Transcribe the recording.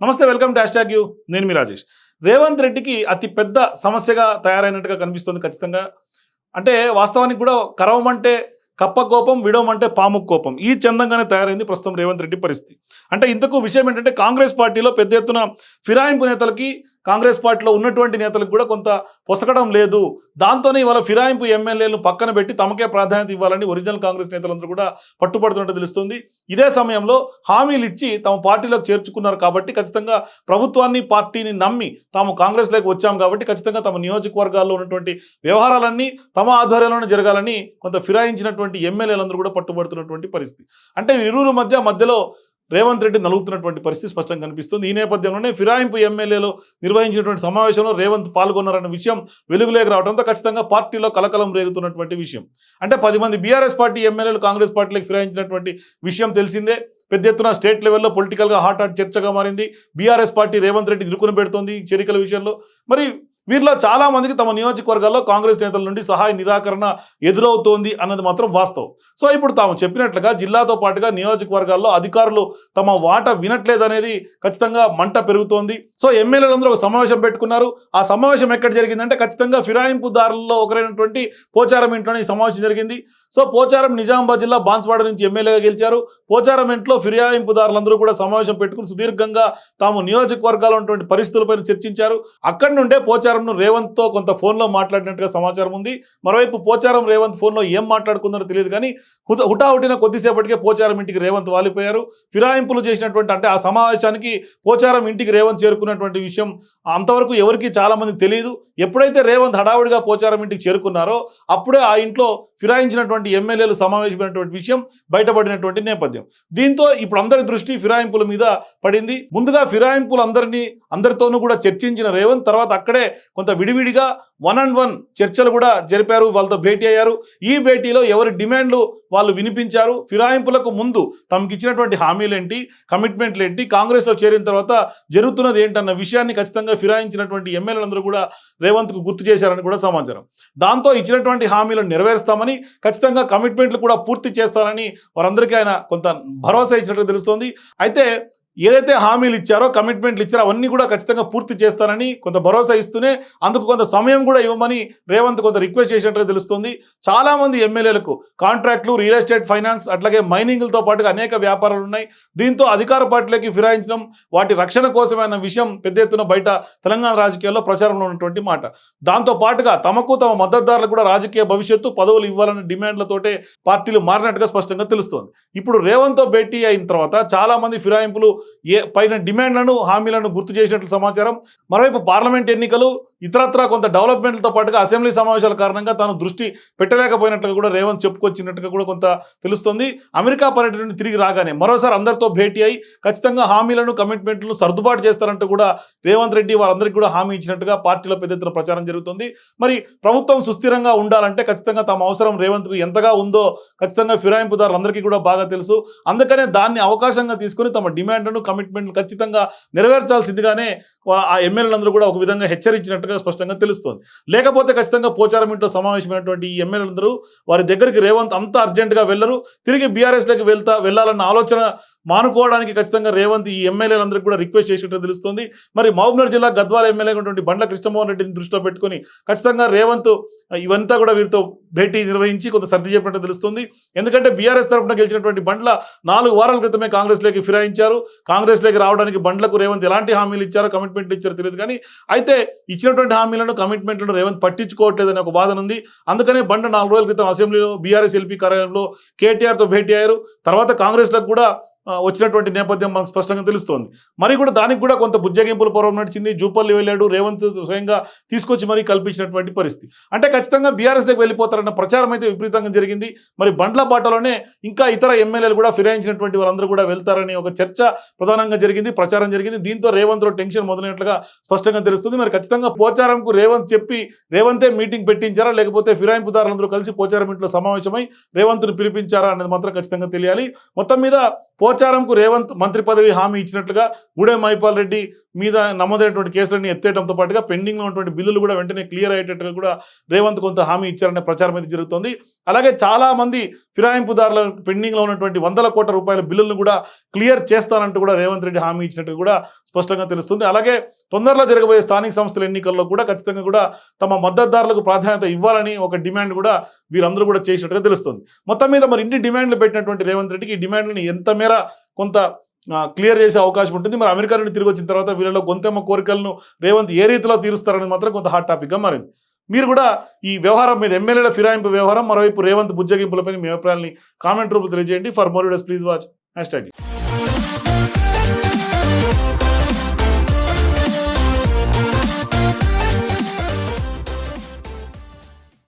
నమస్తే welcome to hash you. నేను మీ రాజేష్. రేవంత్ రెడ్డికి అతి పెద్ద సమస్యగా తయారైనట్టుగా కనిపిస్తుంది ఖచ్చితంగా. అంటే వాస్తవానికి కూడా కరవమంటే కప్ప కోపం విడవమంటే పాము కోపం. ఈ చందంగానే తయారైంది ప్రస్తుతం రేవంత్ రెడ్డి పరిస్థితి. అంటే ఇంతకు విషయం ఏంటంటే కాంగ్రెస్ పార్టీలో పెద్ద ఎత్తున ఫిరాయింపు నేతలకి కాంగ్రెస్ పార్టీలో ఉన్నటువంటి నేతలకు కూడా కొంత పొసగడం లేదు. దాంతోనే ఇవాళ ఫిరాయింపు ఎమ్మెల్యేలను పక్కన పెట్టి తమకే ప్రాధాన్యత ఇవ్వాలని ఒరిజినల్ కాంగ్రెస్ నేతలందరూ కూడా పట్టుపడుతున్నట్టు తెలుస్తుంది. ఇదే సమయంలో హామీలు ఇచ్చి తమ పార్టీలోకి చేర్చుకున్నారు కాబట్టి ఖచ్చితంగా ప్రభుత్వాన్ని పార్టీని నమ్మి తాము కాంగ్రెస్లోకి వచ్చాం కాబట్టి ఖచ్చితంగా తమ నియోజకవర్గాల్లో ఉన్నటువంటి వ్యవహారాలన్నీ తమ ఆధ్వర్యంలోనే జరగాలని కొంత ఫిరాయించినటువంటి ఎమ్మెల్యేలందరూ కూడా పట్టుబడుతున్నటువంటి పరిస్థితి. అంటే ఇరువురు మధ్య మధ్యలో రేవంత్ రెడ్డి నలుగుతున్నటువంటి పరిస్థితి స్పష్టంగా కనిపిస్తుంది. ఈ నేపథ్యంలోనే ఫిరాయింపు ఎమ్మెల్యేలు నిర్వహించినటువంటి సమావేశంలో రేవంత్ పాల్గొన్నారన్న విషయం వెలుగులోకి రావడంతో ఖచ్చితంగా పార్టీలో కలకలం రేగుతున్నటువంటి విషయం. అంటే పది మంది బీఆర్ఎస్ పార్టీ ఎమ్మెల్యేలు కాంగ్రెస్ పార్టీలకు ఫిరాయించినటువంటి విషయం తెలిసిందే. పెద్ద ఎత్తున స్టేట్ లెవెల్లో పొలిటికల్గా హాట్ హాట్ చర్చగా మారింది. బీఆర్ఎస్ పార్టీ రేవంత్ రెడ్డి ఇరుకుని పెడుతోంది చరికల చేరికల విషయంలో. మరి వీరిలో చాలా మందికి తమ నియోజకవర్గాల్లో కాంగ్రెస్ నేతల నుండి సహాయ నిరాకరణ ఎదురవుతోంది అన్నది మాత్రం వాస్తవం. సో ఇప్పుడు తాము చెప్పినట్లుగా జిల్లాతో పాటుగా నియోజకవర్గాల్లో అధికారులు తమ వాట వినట్లేదనేది ఖచ్చితంగా మంట పెరుగుతోంది. సో ఎమ్మెల్యేలందరూ ఒక సమావేశం పెట్టుకున్నారు. ఆ సమావేశం ఎక్కడ జరిగిందంటే ఖచ్చితంగా ఫిరాయింపుదారుల్లో ఒకరైనటువంటి పోచారం ఇంట్లోనే ఈ సమావేశం జరిగింది. సో పోచారం నిజామాబాద్ జిల్లా బాన్స్వాడ నుంచి ఎమ్మెల్యేగా గెలిచారు. పోచారం ఇంట్లో ఫిరాయింపుదారులందరూ కూడా సమావేశం పెట్టుకుని సుదీర్ఘంగా తాము నియోజకవర్గాల్లో ఉన్నటువంటి పరిస్థితులపై చర్చించారు. అక్కడి నుండే పోచారంను రేవంత్తో కొంత ఫోన్లో మాట్లాడినట్టుగా సమాచారం ఉంది. మరోవైపు పోచారం రేవంత్ ఫోన్లో ఏం మాట్లాడుకుందో తెలియదు కానీ హుటాహుటిన కొద్దిసేపటికే పోచారం ఇంటికి రేవంత్ వాలిపోయారు. ఫిరాయింపులు చేసినటువంటి అంటే ఆ సమావేశానికి పోచారం ఇంటికి రేవంత్ చేరుకున్నటువంటి విషయం అంతవరకు ఎవరికి చాలామంది తెలియదు ఎప్పుడైతే రేవంత్ హడావుడిగా పోచారం ఇంటికి చేరుకున్నారో అప్పుడే ఆ ఇంట్లో ఫిరాయించినటువంటి ఎమ్మెల్యేలు సమావేశమైనటువంటి విషయం బయటపడినటువంటి నేపథ్యం. దీంతో ఇప్పుడు అందరి దృష్టి ఫిరాయింపుల మీద పడింది. ముందుగా ఫిరాయింపులు అందరినీ అందరితోనూ కూడా చర్చించిన రేవంత్ తర్వాత అక్కడే కొంత విడివిడిగా వన్ అండ్ వన్ చర్చలు కూడా జరిపారు వాళ్ళతో భేటీ అయ్యారు. ఈ భేటీలో ఎవరి డిమాండ్లు వాళ్ళు వినిపించారు ఫిరాయింపులకు ముందు తమకు ఇచ్చినటువంటి హామీలేంటి కమిట్మెంట్లు ఏంటి కాంగ్రెస్లో చేరిన తర్వాత జరుగుతున్నది ఏంటన్న విషయాన్ని ఖచ్చితంగా ఫిరాయించినటువంటి ఎమ్మెల్యేలందరూ కూడా రేవంత్కు గుర్తు చేశారని కూడా సమాచారం. దాంతో ఇచ్చినటువంటి హామీలను నెరవేరుస్తామని ఖచ్చితంగా కమిట్మెంట్లు కూడా పూర్తి చేస్తారని వారందరికీ ఆయన కొంత భరోసా ఇచ్చినట్లు తెలుస్తోంది. అయితే ఏదైతే హామీలు ఇచ్చారో కమిట్మెంట్లు ఇచ్చారో అవన్నీ కూడా ఖచ్చితంగా పూర్తి చేస్తారని కొంత భరోసా ఇస్తూనే అందుకు కొంత సమయం కూడా ఇవ్వమని రేవంత్ కొంత రిక్వెస్ట్ చేసినట్టుగా తెలుస్తుంది. చాలామంది ఎమ్మెల్యేలకు కాంట్రాక్ట్లు రియల్ ఎస్టేట్ ఫైనాన్స్ అట్లాగే మైనింగ్లతో పాటుగా అనేక వ్యాపారాలు ఉన్నాయి. దీంతో అధికార పార్టీలకి ఫిరాయించడం వాటి రక్షణ కోసమైన విషయం పెద్ద ఎత్తున బయట తెలంగాణ రాజకీయాల్లో ప్రచారంలో ఉన్నటువంటి మాట. దాంతో పాటుగా తమకు తమ మద్దతుదారులకు కూడా రాజకీయ భవిష్యత్తు పదవులు ఇవ్వాలనే డిమాండ్లతోటే పార్టీలు మారినట్టుగా స్పష్టంగా తెలుస్తోంది. ఇప్పుడు రేవంత్తో భేటీ అయిన తర్వాత చాలామంది ఫిరాయింపులు ఏ పైన డిమాండ్లను హామీలను గుర్తు చేసినట్లు సమాచారం. మరోవైపు పార్లమెంట్ ఎన్నికలు ఇతరత్ర కొంత డెవలప్మెంట్లతో పాటుగా అసెంబ్లీ సమావేశాల కారణంగా తాను దృష్టి పెట్టలేకపోయినట్టుగా కూడా రేవంత్ చెప్పుకొచ్చినట్టుగా కూడా కొంత తెలుస్తుంది. అమెరికా పర్యటన నుండి తిరిగి రాగానే మరోసారి అందరితో భేటీ అయి ఖచ్చితంగా హామీలను కమిట్మెంట్లను సర్దుబాటు చేస్తారంటూ కూడా రేవంత్ రెడ్డి వారందరికీ కూడా హామీ ఇచ్చినట్టుగా పార్టీలో పెద్ద ఎత్తున ప్రచారం జరుగుతుంది. మరి ప్రభుత్వం సుస్థిరంగా ఉండాలంటే ఖచ్చితంగా తమ అవసరం రేవంత్కు ఎంతగా ఉందో ఖచ్చితంగా ఫిరాయింపుదారులందరికీ కూడా బాగా తెలుసు. అందుకనే దాన్ని అవకాశంగా తీసుకొని తమ డిమాండ్లను కమిట్మెంట్ను ఖచ్చితంగా నెరవేర్చాల్సిందిగానే ఆ ఎమ్మెల్యేలందరూ కూడా ఒక విధంగా హెచ్చరించినట్టు హెచ్చరించినట్టుగా స్పష్టంగా తెలుస్తోంది. లేకపోతే ఖచ్చితంగా పోచారం ఇంట్లో సమావేశమైనటువంటి ఈ ఎమ్మెల్యేలందరూ వారి దగ్గరికి రేవంత్ అంత అర్జెంటుగా వెళ్ళరు. తిరిగి బీఆర్ఎస్లోకి వెళ్తా వెళ్ళాలన్న ఆలోచన మానుకోవడానికి ఖచ్చితంగా రేవంత్ ఈ ఎమ్మెల్యేలందరికీ కూడా రిక్వెస్ట్ చేసినట్టు తెలుస్తుంది. మరి మహబూబ్నగర్ జిల్లా గద్వాల ఎమ్మెల్యే ఉన్నటువంటి బండ్ల కృష్ణమోహన్ రెడ్డిని దృష్టిలో పెట్టుకొని ఖచ్చితంగా రేవంత్ ఇవంతా కూడా వీరితో భేటీ నిర్వహించి కొంత సర్ది చెప్పినట్టు తెలుస్తుంది. ఎందుకంటే బీఆర్ఎస్ తరఫున గెలిచినటువంటి బండ్ల నాలుగు వారాల క్రితమే కాంగ్రెస్లోకి ఫిరాయించారు. కాంగ్రెస్లోకి రావడానికి బండ్లకు రేవంత్ ఎలాంటి హామీలు ఇచ్చారో కమిట్మెంట్లు ఇచ్చారో తెలియదు కానీ అయితే ఇచ్చినటువంటి హామీలను కమిట్మెంట్లను రేవంత్ పట్టించుకోవట్లేదనే ఒక వాదన ఉంది. అందుకనే బండ నాలుగు రోజుల క్రితం అసెంబ్లీలో బీఆర్ఎస్ ఎల్పీ కార్యాలయంలో కేటీఆర్తో భేటీ అయ్యారు. తర్వాత కాంగ్రెస్లకు కూడా వచ్చినటువంటి నేపథ్యం మనకు స్పష్టంగా తెలుస్తోంది. మరి కూడా దానికి కూడా కొంత బుజ్జగింపుల పూర్వం నడిచింది. జూపల్లి వెళ్ళాడు రేవంత్ స్వయంగా తీసుకొచ్చి మరీ కల్పించినటువంటి పరిస్థితి. అంటే ఖచ్చితంగా బీఆర్ఎస్లోకి వెళ్ళిపోతారన్న ప్రచారం అయితే విపరీతంగా జరిగింది. మరి బండ్ల బాటలోనే ఇంకా ఇతర ఎమ్మెల్యేలు కూడా ఫిరాయించినటువంటి వాళ్ళందరూ కూడా వెళ్తారని ఒక చర్చ ప్రధానంగా జరిగింది ప్రచారం జరిగింది. దీంతో రేవంత్లో టెన్షన్ మొదలైనట్లుగా స్పష్టంగా తెలుస్తుంది. మరి ఖచ్చితంగా పోచారంకు రేవంత్ చెప్పి రేవంతే మీటింగ్ పెట్టించారా? లేకపోతే ఫిరాయింపుదారులందరూ కలిసి పోచారం ఇంట్లో సమావేశమై రేవంత్ను పిలిపించారా అనేది మాత్రం ఖచ్చితంగా తెలియాలి. మొత్తం మీద పోచారంకు రేవంత్ మంత్రి పదవి హామీ ఇచ్చినట్లుగా గుడే మైపాల్ రెడ్డి మీద నమోదైనటువంటి కేసులన్నీ ఎత్తేయడంతో పాటుగా పెండింగ్లో ఉన్నటువంటి బిల్లులు కూడా వెంటనే క్లియర్ అయ్యేటట్టుగా కూడా రేవంత్ కొంత హామీ ఇచ్చారనే ప్రచారం అయితే జరుగుతుంది. అలాగే చాలామంది ఫిరాయింపుదారుల పెండింగ్లో ఉన్నటువంటి వందల కోట్ల రూపాయల బిల్లులను కూడా క్లియర్ చేస్తానంటూ కూడా రేవంత్ రెడ్డి హామీ ఇచ్చినట్టు కూడా స్పష్టంగా తెలుస్తుంది. అలాగే తొందరలో జరగబోయే స్థానిక సంస్థల ఎన్నికల్లో కూడా ఖచ్చితంగా కూడా తమ మద్దతుదారులకు ప్రాధాన్యత ఇవ్వాలని ఒక డిమాండ్ కూడా వీరందరూ కూడా చేసినట్టుగా తెలుస్తుంది. మొత్తం మీద మరి ఇన్ని డిమాండ్లు పెట్టినటువంటి రేవంత్ రెడ్డికి ఈ డిమాండ్లను ఎంత మేర కొంత క్లియర్ చేసే అవకాశం ఉంటుంది. మరి అమెరికా నుండి తిరిగి వచ్చిన తర్వాత వీళ్ళలో గొంతెమ్మ కోరికలను రేవంత్ ఏ రీతిలో తీరుస్తారనేది మాత్రం కొంత హాట్ టాపిక్గా మారింది. మీరు కూడా ఈ వ్యవహారం మీద ఎమ్మెల్యేల ఫిరాయింపు వ్యవహారం మరోవైపు రేవంత్ బుజ్జగింపులపై మీ అభిప్రాయాన్ని కామెంట్ రూపంలో తెలియజేయండి. For more videos please watch hashtag